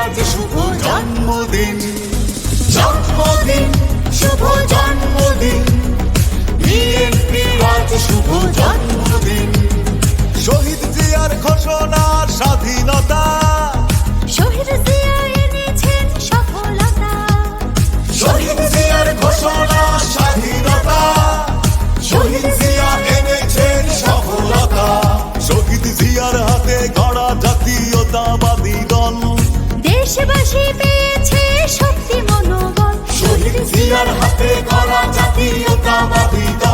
আজ শুভ জন্মদিন। দেশবাসী পেয়েছে শক্তি মনোবল। শহীদ জিয়ার হাতে করা জাতীয়তাবাদী দল।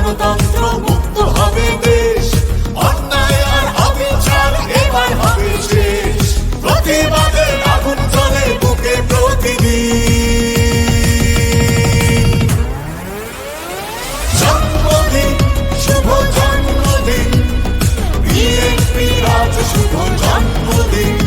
শুভ জন্মদিন।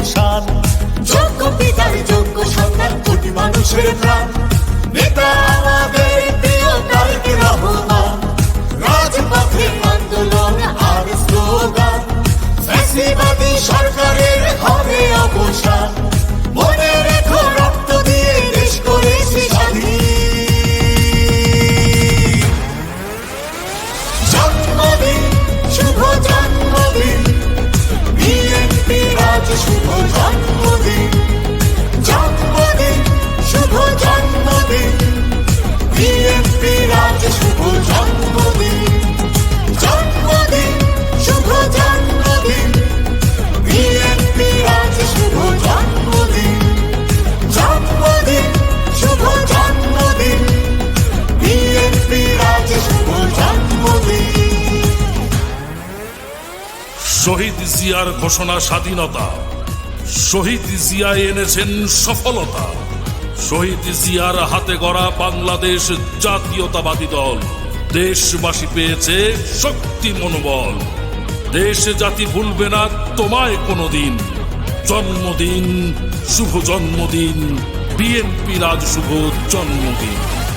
অবসান যোগ্য পিতার যোগ্য সন্তান কোটি মানুষের প্রাণ। নেতা শহীদ জিয়ার ঘোষণা স্বাধীনতা। শহীদ জিয়া এনেছেন সফলতা। শহীদ জিয়ার হাতে গড়া বাংলাদেশ জাতীয়তাবাদী দল। দেশবাসী পেয়েছে শক্তি মনোবল। দেশ জাতি ভুলবে না তোমায় কোনোদিন। জন্মদিন, শুভ জন্মদিন, বিএনপি আজ শুভ জন্মদিন।